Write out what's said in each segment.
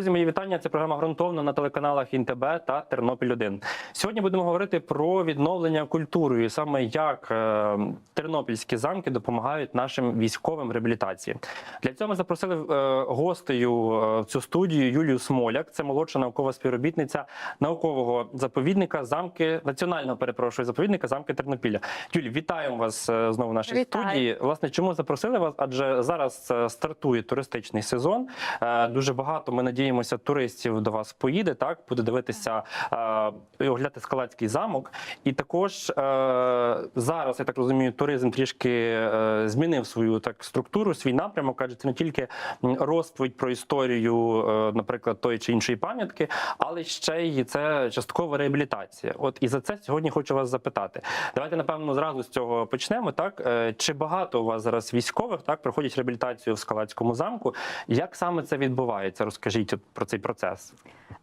Друзі, мої вітання. Це програма ґрунтовно на телеканалах ІНТБ та Тернопіль 1 Сьогодні будемо говорити про відновлення культури, і саме як е, тернопільські замки допомагають нашим військовим реабілітації. Для цього ми запросили е, гостею е, в цю студію Юлію Смоляк. Це молодша наукова співробітниця наукового заповідника замки національного перепрошую заповідника замки Тернопіля. Юлі, вітаємо вас знову в нашій Вітаю. студії. Власне, чому запросили вас? Адже зараз стартує туристичний сезон. Дуже багато ми надіємося, туристів до вас поїде. Так буде дивитися е, і оглядати скалацький замок. І також е, зараз я так розумію, туризм трішки е, змінив свою так структуру, свій напрямок. Адже це не тільки розповідь про історію, наприклад, тої чи іншої пам'ятки, але ще й це часткова реабілітація. От і за це сьогодні хочу вас запитати. Давайте напевно зразу з цього почнемо. Так чи багато у вас зараз військових так проходять реабілітацію в Скалацькому замку? Як саме це відбувається? Розкажіть про цей процес.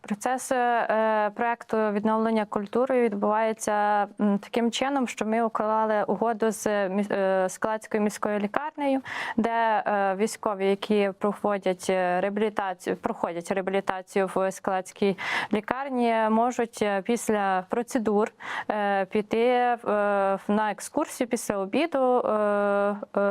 Процес е, проекту відновлення культури відбувається таким чином, що ми уклали угоду з е, Скалацькою міською лікарнею, де е, військові, які проходять реабілітацію, проходять реабілітацію в Скалацькій лікарні, можуть після процедур піти на екскурсію після обіду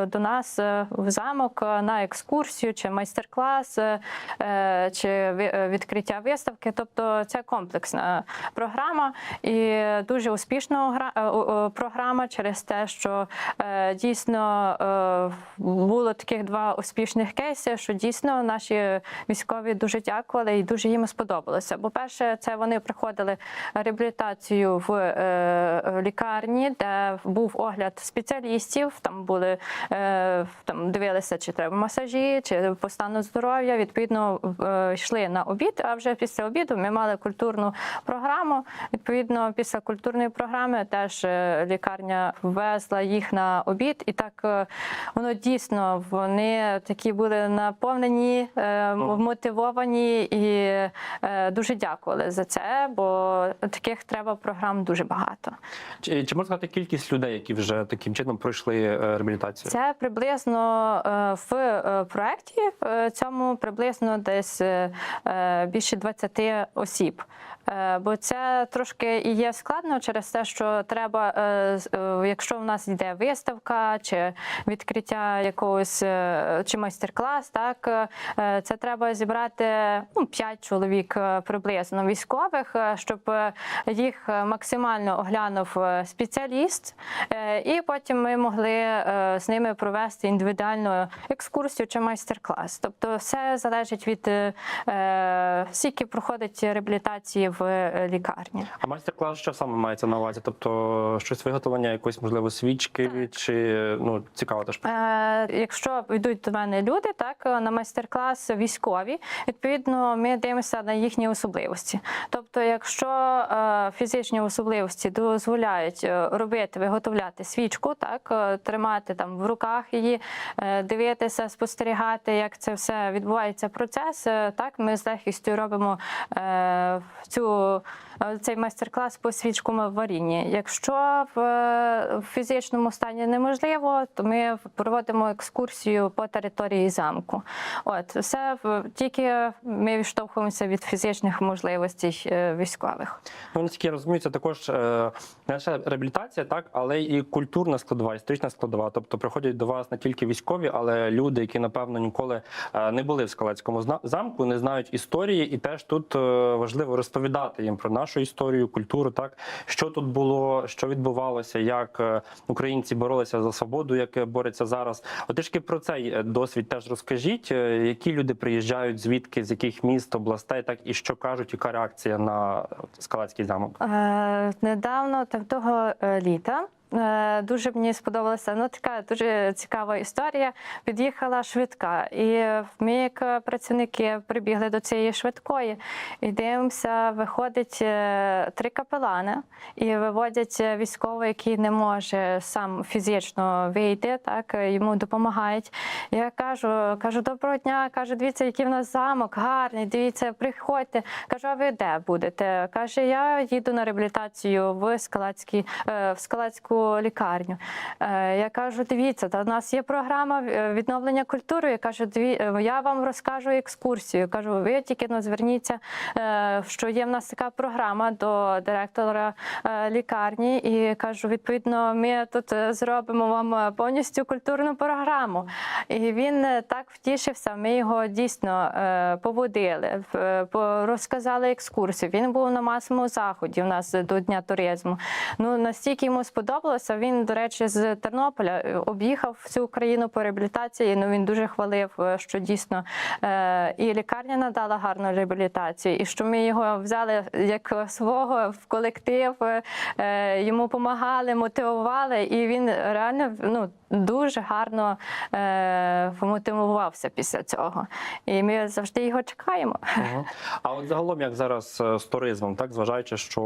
до нас в замок на екскурсію чи майстер-клас, е, е, відкриття виставки. Тобто це комплексна програма і дуже успішна е, програма через те, що е, дійсно е, було таких два успішних кейси, що дійсно наші військові дуже дякували і дуже їм сподобалося. Бо перше, це вони приходили реабілітацію в е, лікарні, де був огляд спеціалістів. Там були е, там дивилися, чи треба масажі, чи по стану здоров'я. Відповідно, е, йшли на обід. А вже після обіду ми мали культурну програму. Відповідно, після культурної програми теж е, лікарня ввезла їх на обід, і так е, воно дійсно вони такі були наповнені, е, Ага. мотивовані і дуже дякували за це, бо таких треба програм дуже багато. Чи, чи можна сказати кількість людей, які вже таким чином пройшли реабілітацію? Це приблизно в проєкті цьому приблизно десь більше 20 осіб. Е, Бо це трошки і є складно через те, що треба, е, е, якщо в нас йде виставка чи відкриття якогось чи майстер-клас, так це треба зібрати ну, 5 чоловік приблизно військових, щоб їх максимально оглянув спеціаліст, і потім ми могли з ними провести індивідуальну екскурсію чи майстер-клас. Тобто, все залежить від скільки проходить реабілітації в е, лікарні. А майстер-клас що саме мається на увазі? Тобто щось виготовлення якоїсь, можливо, свічки, чи ну цікаво теж. Е, якщо йдуть до мене люди, так на майстер-клас військові, відповідно, ми дивимося на їхні особливості. Тобто, якщо е, фізичні особливості дозволяють е, робити, виготовляти свічку, так е, тримати там в руках її, е, дивитися, спостерігати, як це все відбувається процес. е, Так, ми з легкістю робимо е, цю. Е, Цей майстер-клас по свічкому варінні. Якщо в, е, фізичному стані неможливо, то ми проводимо екскурсію по території замку. От все в- тільки ми відштовхуємося від фізичних можливостей е, військових. Ну, наскільки я також е, не реабілітація, так, але і культурна складова, історична складова. Тобто приходять до вас не тільки військові, але люди, які напевно ніколи е, не були в Скалацькому зна- замку, не знають історії, і теж тут е, важливо розповідати їм про нашу історію, культуру, так що тут було, що відбувалося, як е, українці боролися за свободу, як борються зараз. Отишки про цей е, досвід теж розкажіть, е, які люди приїжджають, звідки, з яких міст, областей, так і що кажуть, яка реакція на Скалацький замок. Е, недавно, так того е, літа. Е, Дуже мені сподобалася ну така дуже цікава історія. Під'їхала швидка, і ми, як працівники, прибігли до цієї швидкої і дивимося, виходить е, три капелани і виводять військового, який не може сам фізично вийти, так йому допомагають. Я кажу, кажу, доброго дня. Кажу, дивіться, який в нас замок гарний. Дивіться, приходьте. Кажу, а ви де будете? Каже, я їду на реабілітацію в Скалацький, е, в Скалацьку міську лікарню. Е, Я кажу, дивіться, та у нас є програма е, відновлення культури. Я кажу, е, я вам розкажу екскурсію. Я кажу, ви тільки ну, зверніться, що є в нас така програма до директора лікарні. І кажу, відповідно, ми тут зробимо вам повністю культурну програму. І він так втішився. Ми його дійсно поводили, розказали екскурсію. Він був на масовому заході у нас до Дня туризму. Ну настільки йому сподобалося. Він, до речі, з Тернополя е, об'їхав всю Україну по реабілітації. Ну він дуже хвалив, е, що дійсно е, і лікарня надала гарну реабілітацію, і що ми його взяли як свого в колектив, йому допомагали, мотивували, і він реально ну. Дуже гарно е, мотивувався після цього, і ми завжди його чекаємо. Мгм. А от загалом, як зараз з туризмом, так зважаючи, що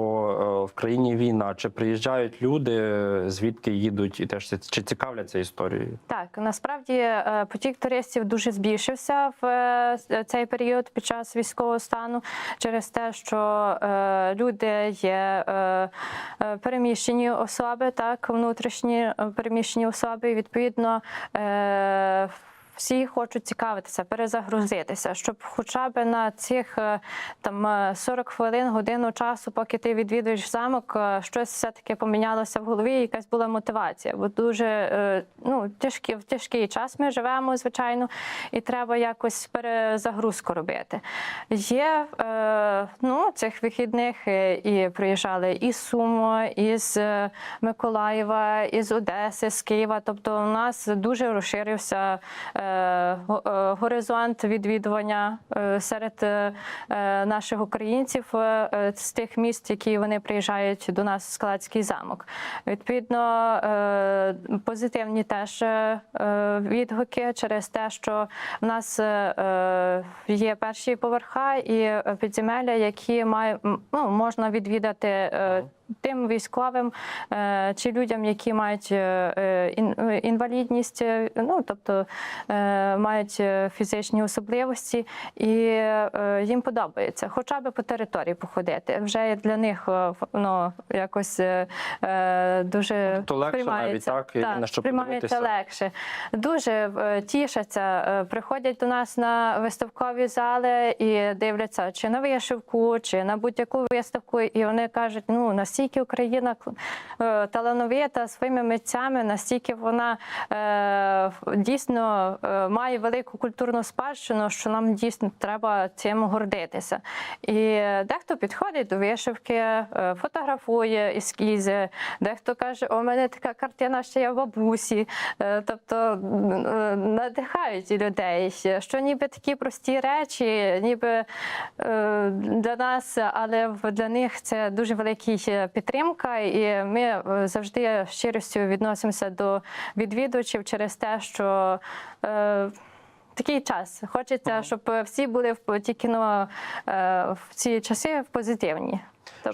в країні війна, чи приїжджають люди, звідки їдуть, і теж чи цікавляться історією? Так, насправді е, потік туристів дуже збільшився в е, цей період під час військового стану через те, що е, люди є е, е, переміщені особи, так внутрішні е, переміщені особи. І відповідно. Е, всі хочуть цікавитися, перезагрузитися, щоб хоча б на цих е, там е, 40 хвилин, годину часу, поки ти відвідуєш замок, е, щось все-таки помінялося в голові, якась була мотивація. Бо дуже е, ну, тяжкі, в тяжкий час ми живемо, звичайно, і треба якось перезагрузку робити. Є е, ну, цих вихідних е, і приїжджали із Сумо, із е, Миколаєва, із Одеси, з Києва. Тобто у нас дуже розширився е, е, горизонт відвідування е, серед е, е, наших українців е, е, з тих міст, які вони приїжджають до нас в Складський замок. Відповідно, е, позитивні теж е, е, відгуки через те, що в нас е, е, є перші поверха і е, підземелля, які має, ну, можна відвідати. Тим військовим е, чи людям, які мають е, е, ін- інвалідність, ну тобто мають фізичні особливості, і їм подобається хоча б по території походити. Вже для них ну, якось дуже То легше навіть, так, і на що сприймається подивитися. легше. Дуже тішаться, приходять до нас на виставкові зали і дивляться чи на вишивку, чи на будь-яку виставку. І вони кажуть: ну настільки Україна е, талановита своїми митцями, настільки вона е, дійсно е, має велику культурну спадщину, що нам дійсно треба цим гордитися. І дехто підходить до вишивки, фотографує ескізи, дехто каже, у мене така картина ще є в бабусі. Тобто надихають людей, що ніби такі прості речі, ніби для нас, але для них це дуже великий підтримка, і ми е, завжди щирістю відносимося до відвідувачів через те, що. е, Такий час. Хочеться, щоб всі були в ті кіно е, в ці часи в позитивні.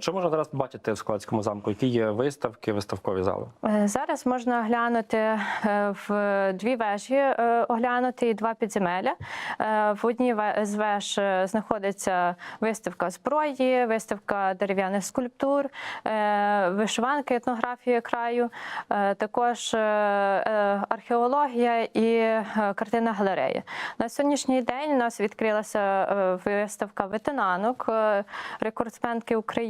Що можна зараз побачити в Складському замку? Які є виставки, виставкові зали? Е, Зараз можна оглянути е, в дві вежі, е, оглянути і два підземелля. В одній з веж знаходиться виставка зброї, виставка дерев'яних скульптур, вишиванки, етнографії краю, також археологія і картинна галерея. На сьогоднішній день у нас відкрилася виставка ветенанок, рекордсменки України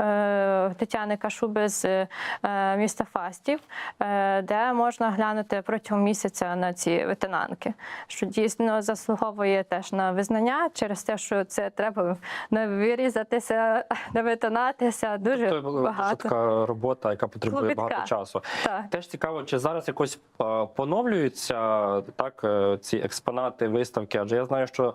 е, Тетяни Кашуби з е, міста Фастів, е, де можна глянути протягом місяця на ці ветенанки, що дійсно заслуговує теж на визнання через те, що це треба не вирізатися, не витинатися. Дуже Це дуже багато. така робота, яка потребує Клопітка. багато часу. Так. Теж цікаво, чи зараз якось поновлюються так ці експонати, виставки? Адже я знаю, що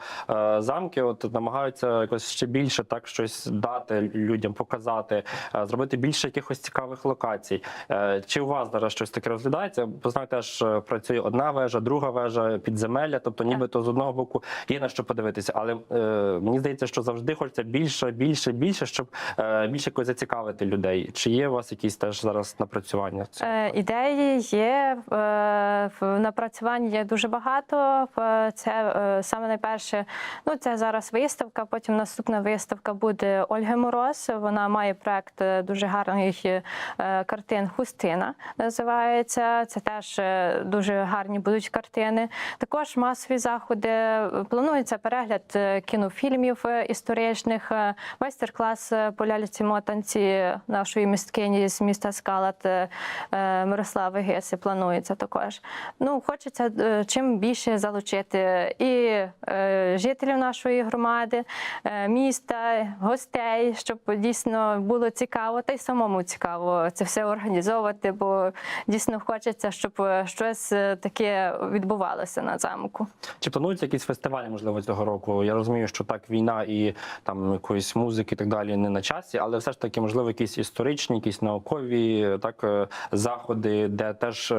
замки от намагаються якось ще більше так щось дати людям, показати, е, зробити більше якихось цікавих локацій. Е, Чи у вас зараз щось таке розглядається? Бо знаю, теж е, працює одна вежа, друга вежа, підземелля. Тобто, нібито з одного боку є на що подивитися, але е, мені здається, що завжди хочеться більше, більше, більше, щоб е, більше якось зацікавити людей. Чи є у вас якісь теж зараз напрацювання? Е, Ідеї є е, в напрацюванні є дуже багато. Це е, саме найперше. Ну це зараз виставка. Потім наступна виставка буде Ольги Мороз. Мороз. Вона має проект е, дуже гарних е, картин Хустина. Називається. Це теж е, дуже гарні будуть картини. Також масові заходи. Планується перегляд кінофільмів історичних, майстер-клас по ляльці мотанці нашої місткині з міста Скалат Мирослави Геси. Планується також. Ну, хочеться чим більше залучити і жителів нашої громади, міста, гостей, щоб дійсно було цікаво, та й самому цікаво це все організовувати, бо дійсно хочеться, щоб е, щось е, таке відбувалося на замку. Чи плануються якісь фестивалі, можливо, цього року? Я розумію, що так війна і там якоїсь музики і так далі не на часі, але все ж таки, можливо, якісь історичні, якісь наукові так е, заходи, де теж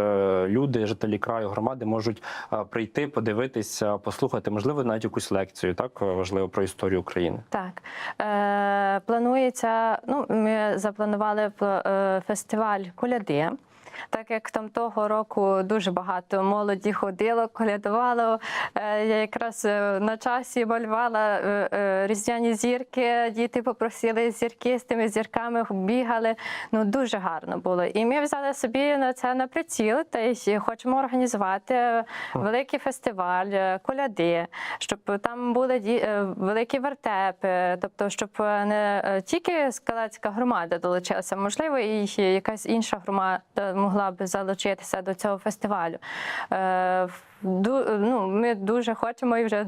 люди, жителі краю громади, можуть прийти, подивитися, послухати, можливо, навіть якусь лекцію, так важливо про історію України. Так е, планується. Ну, ми запланували е, фестиваль коляди. Так як там того року дуже багато молоді ходило, колядувало. Е, Я якраз е, на часі малювала е, різдвяні зірки. Діти попросили зірки з тими зірками бігали. Ну дуже гарно було. І ми взяли собі на це на приціл. Та й хочемо організувати великий фестиваль коляди, щоб там були великі вертепи, тобто, щоб не тільки скалецька громада долучилася, можливо, і якась інша громада могла б залучитися до цього фестивалю. Ду- ну, ми дуже хочемо і вже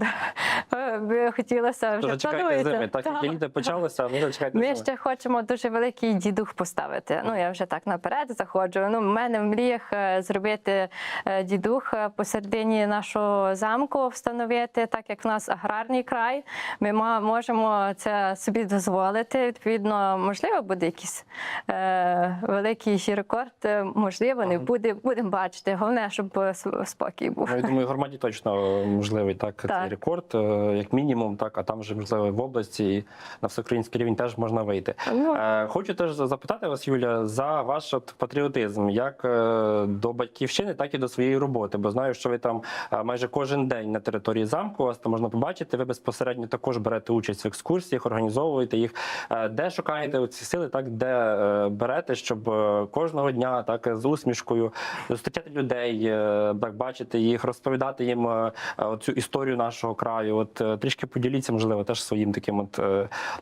хотілося вже планується. так Так. як літо почалося, ну чекайте Ми ще хочемо дуже великий дідух поставити. Ну я вже так наперед заходжу. Ну, в мене в мріях е, зробити е, дідух е, посередині нашого замку встановити, так як в нас аграрний край. Ми можемо це собі дозволити. Відповідно, можливо, буде якийсь е, великий рекорд. Можливо, не буде. Будемо бачити. Головне, щоб спокій був. Думаю, в громаді точно можливий так, цей рекорд, е, як мінімум, так, а там вже можливо в області і на всеукраїнський рівень теж можна вийти. Ну, Е, Хочу теж запитати вас, Юля, за ваш от патріотизм, як е, до батьківщини, так і до своєї роботи. Бо знаю, що ви там майже кожен день на території замку вас там можна побачити. Ви безпосередньо також берете участь в екскурсіях, організовуєте їх. Де шукаєте ці сили, так де берете, щоб кожного дня так з усмішкою зустрічати людей, так бачити їх, розповідати їм е, е, цю історію нашого краю. От е, трішки поділіться, можливо, теж своїм таким от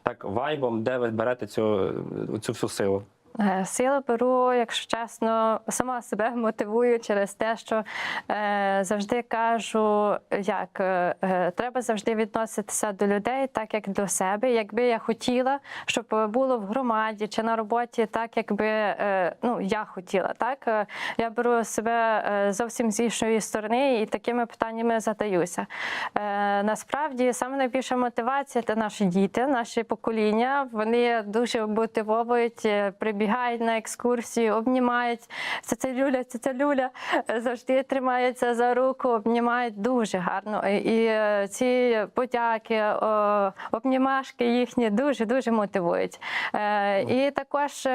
так вайбом, де ви берете цю, цю всю силу. Е, Сили беру, якщо чесно, сама себе мотивую через те, що е, завжди кажу, як е, е, треба завжди відноситися до людей так, як до себе. Якби я хотіла, щоб було в громаді чи на роботі, так якби е, ну я хотіла. Так Е, я беру себе зовсім з іншої сторони і такими питаннями задаюся. Е, Насправді саме найбільша мотивація це наші діти, наші покоління. Вони дуже мотивовують, е, прибігають на екскурсії, обнімають. Це це люля, це це люля. Е, Завжди тримаються за руку, обнімають дуже гарно. І- е, ці подяки, обнімашки їхні дуже дуже мотивують. Е, І також,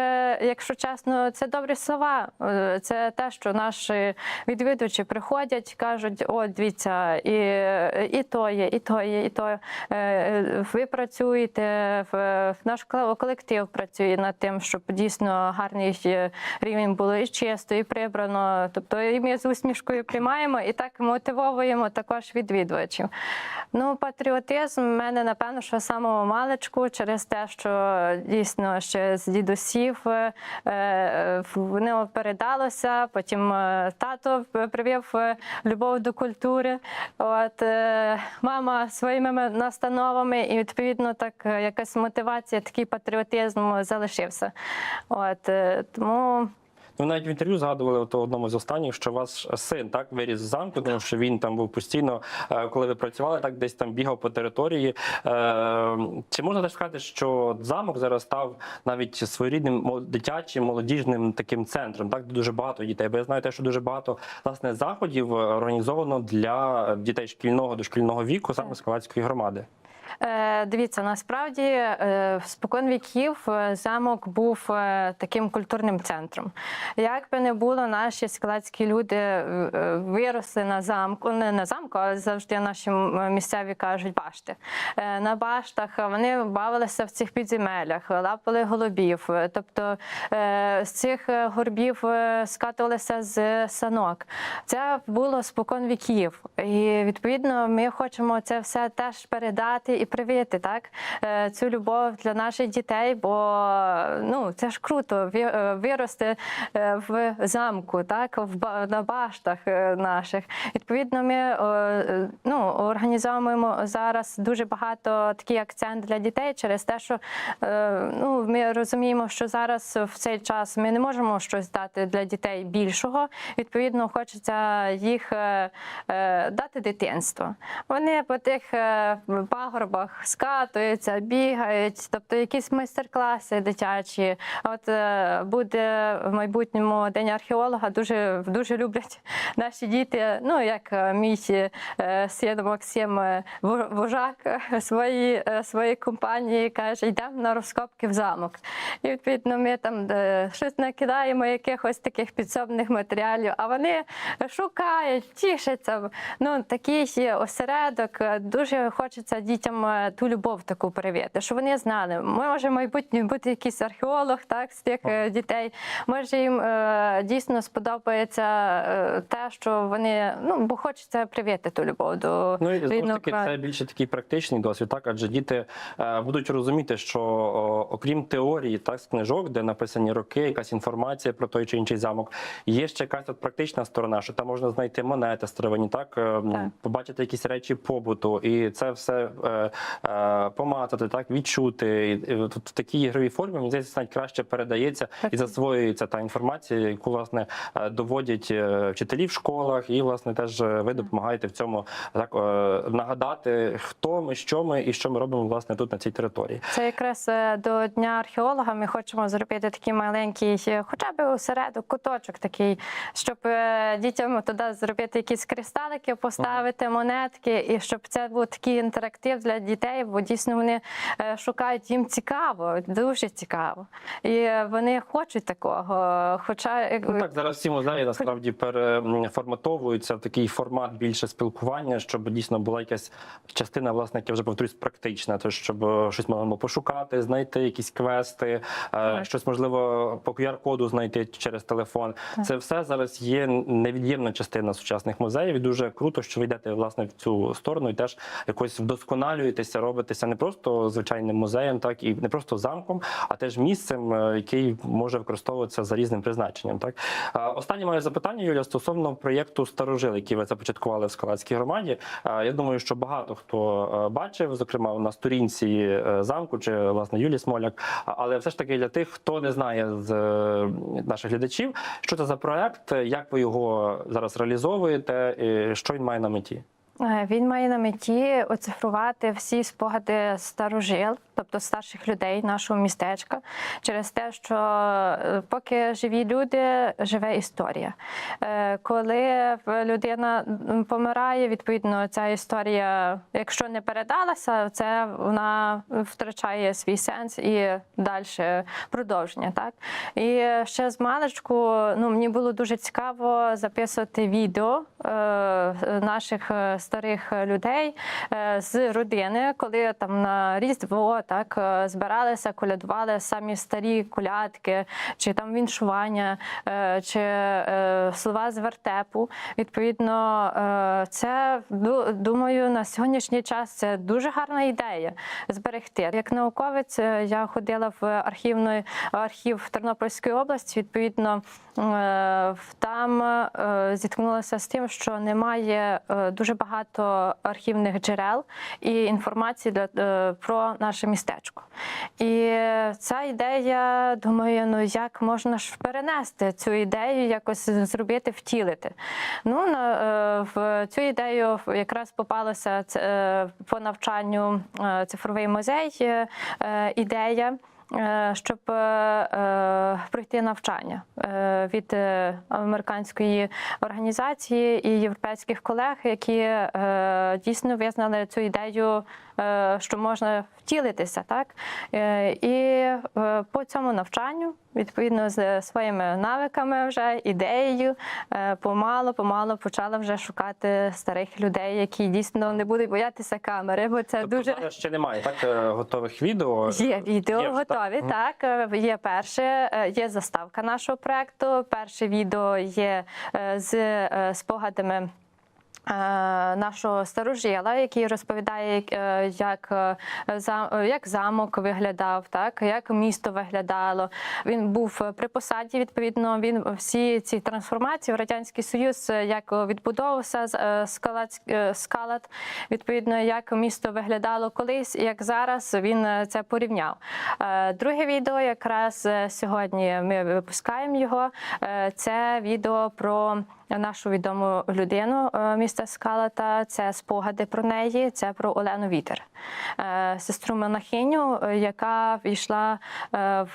якщо чесно, це добрі слова. Це те, що наші відвідувачі приходять, кажуть: о, дивіться, і, і то є, і то є, і то. Ви працюєте, наш колектив працює над тим, щоб дійсно гарний е, рівень було і чисто, і прибрано. Тобто і ми з усмішкою приймаємо і так мотивовуємо також відвідувачів. Ну, патріотизм в мене, напевно, що самого маличку, через те, що дійсно ще з дідусів е, е, воно передалося. Потім е, тато привів любов до культури. От мама своїми настановами, і відповідно так якась мотивація, такий патріотизм залишився. От е, тому. Ви навіть в інтерв'ю згадували от одному з останніх, що ваш син так виріс в замку, тому що він там був постійно, е, коли ви працювали, так десь там бігав по території. Е, Чи можна так сказати, що замок зараз став навіть своєрідним дитячим молодіжним таким центром? Так де дуже багато дітей. Бо я знаю, те, що дуже багато власне заходів організовано для дітей шкільного дошкільного віку, саме з громади. Е, Дивіться, насправді е, спокон віків е, замок був таким культурним центром. Як би не було, наші складські люди виросли на замку, не на замку, а завжди наші місцеві кажуть башти. На баштах вони бавилися в цих підземеллях, лапали голубів. Тобто з цих горбів скатувалися з санок. Це було спокон віків. І відповідно ми хочемо це все теж передати і привити, так Е, цю любов для наших дітей, бо ну це ж круто е, вирости е, в замку, так в на баштах наших. Відповідно, ми ну організовуємо зараз дуже багато такий акцент для дітей через те, що ну ми розуміємо, що зараз в цей час ми не можемо щось дати для дітей більшого. Відповідно, хочеться їх дати дитинство. Вони по тих е, пагорбах скатуються, бігають, тобто якісь майстер-класи дитячі. От е, буде в майбутньому день археолога. Дуже дуже люблять наші діти. Ну як е, мій е, син Максим вожак свої, е, компанії каже, йдемо на розкопки в замок. І відповідно ми там щось накидаємо якихось таких підсобних матеріалів, а вони шукають, тішаться. Ну такий осередок. Дуже хочеться дітям е, ту любов таку привити, щоб вони знали. Може, в майбутньому бути якийсь археолог, так з тих е, дітей. Може їм е, дійсно сподобається те, що вони ну бо хочеться привити ту любов до Ну і рідного таки, краю. це більше такий практичний досвід, так адже діти будуть розуміти, що о, окрім теорії, так з книжок, де написані роки, якась інформація про той чи інший замок, є ще якась от практична сторона, що там можна знайти монети старовинні, так, е, Так. побачити якісь речі побуту, і це все е, помацати, так відчути. І, от в такій ігровій формі мені здається, навіть краще передається і засвоюється та інформація, яку власне е, доводять е, вчителі в школах, і власне теж е, ви допомагаєте в цьому так е, нагадати, хто ми, що ми і що ми робимо власне тут на цій території. Це якраз е, до дня археолога. Ми хочемо зробити такий маленький, е, хоча б осередок, куточок такий, щоб е, дітям туди зробити якісь кристалики, поставити монетки, і щоб це був такий інтерактив для дітей, бо дійсно вони е, шукають їм цікаво, дуже цікаво. І е, вони хочуть такого. Хоча Ну так зараз всі музеї насправді переформатовуються в такий формат більше спілкування, щоб дійсно була якась частина, власне, як я вже повторюсь, практична, то щоб е, щось можна було пошукати, знайти якісь квести, е, Так. щось можливо по QR-коду знайти через телефон. Це все зараз є невід'ємна частина сучасних музеїв. І дуже круто, що ви йдете власне в цю сторону і теж якось вдосконалюєтеся, робитеся не просто звичайним музеєм, так і не просто замком, а теж місцем, е, який може використовуватися за різним призначенням. Так останнє моє запитання, Юля, стосовно проєкту Старожил, який ви започаткували в Скалацькій громаді. Я думаю, що багато хто е, бачив, зокрема на сторінці е, замку чи власне Юлі Смоляк. Але все ж таки для тих, хто не знає з наших глядачів, що це за проект, як ви його зараз реалізовуєте, і що він має на меті. Е, Він має на меті оцифрувати всі спогади старожил, тобто старших людей нашого містечка, через те, що е, поки живі люди, живе історія. Е, Коли людина помирає, відповідно, ця історія, якщо не передалася, це вона втрачає свій сенс і далі продовження. Так і ще з маличку ну мені було дуже цікаво записувати відео наших е, старих людей е, з родини, коли там на різдво так е, збиралися, колядували самі старі колядки, чи там віншування, е, чи е, слова з вертепу. Відповідно, е, це думаю, на сьогоднішній час це дуже гарна ідея зберегти. Як науковець е, я ходила в архівний архів Тернопільської області. Відповідно, е, там е, зіткнулася з тим, що немає е, дуже багато архівних джерел і інформації для, е, про наше містечко. І ця ідея, думаю, ну як можна ж перенести цю ідею, якось зробити, втілити. Ну на е, в цю ідею якраз попалася е, по навчанню цифровий музей. Ідея. Е, щоб е, е, пройти навчання від американської організації і європейських колег, які дійсно визнали цю ідею, що можна втілитися, так Е, і е, по цьому навчанню, відповідно з своїми навиками, вже ідеєю, е, помало, помало почала вже шукати старих людей, які дійсно не будуть боятися камери, бо це Тобто дуже зараз ще немає так е, готових відео. Є відео Є так? готові. Так, Е, є перше, е, є заставка нашого проекту. Перше відео є е, з е, спогадами. Е, Нашого старожила, який розповідає, як, е, е, як замок виглядав, так як місто виглядало. Він був при посаді. Відповідно, він всі ці трансформації в радянський союз, як відбудовувався скалат, скалат, відповідно, як місто виглядало колись, як зараз він це порівняв. Друге відео, якраз сьогодні ми випускаємо його. Це відео про нашу відому людину е, міста Скалата. Це спогади про неї. Це про Олену Вітер, е, сестру монахиню, е, яка війшла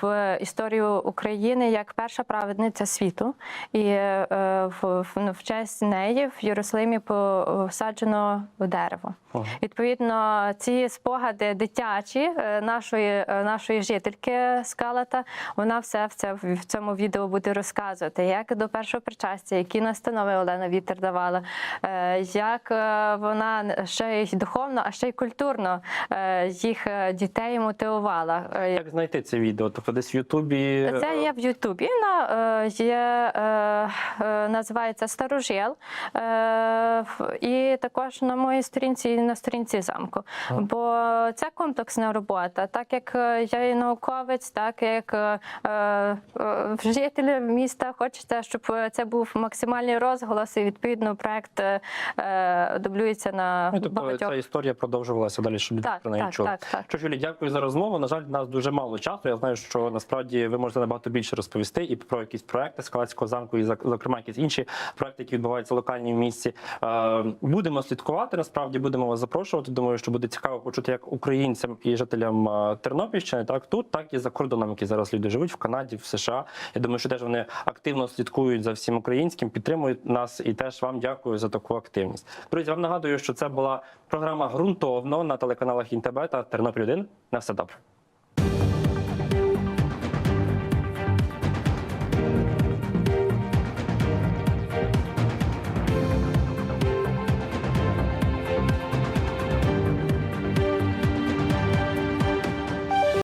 в історію України як перша праведниця світу. І е, в, в, в честь неї в Єрусалимі посаджено дерево. Ага. Відповідно, ці спогади дитячі нашої, нашої жительки Скалата, вона все в, це, в цьому відео буде розказувати, як до першого причастя, які настанови Олена Вітер давала, е, як е, вона ще й духовно, а ще й культурно е, їх дітей мотивувала. Як знайти це відео? Тобто десь в Ютубі. це є в Ютубі. На є називається Старожил. Е, і також на моїй сторінці і на сторінці замку. Бо це комплексна робота. Так як я і науковець, так як жителі міста хочеться, щоб це був максимальний розголос, і відповідно проект е, е, дублюється на Ну, тобто багатьох. ця історія продовжувалася далі, щоб люди Так, про неї так, чули. так, так. Що, Юлі, дякую за розмову. На жаль, нас дуже мало часу. Я знаю, що насправді ви можете набагато більше розповісти і про якісь проекти Скалацького замку, і зокрема якісь інші проекти, які відбуваються локальні в місті. Е, Будемо слідкувати. Насправді будемо вас запрошувати. Думаю, що буде цікаво почути як українцям і жителям е, Тернопільщини, так тут, так і за кордоном, які зараз люди живуть в Канаді, в США. Я думаю, що теж вони активно слідкують за всім українським, підтримують нас і теж вам дякую за таку активність. Друзі, вам нагадую, що це була програма ґрунтовно на телеканалах Інтебе та Тернопіль 1 На все добре.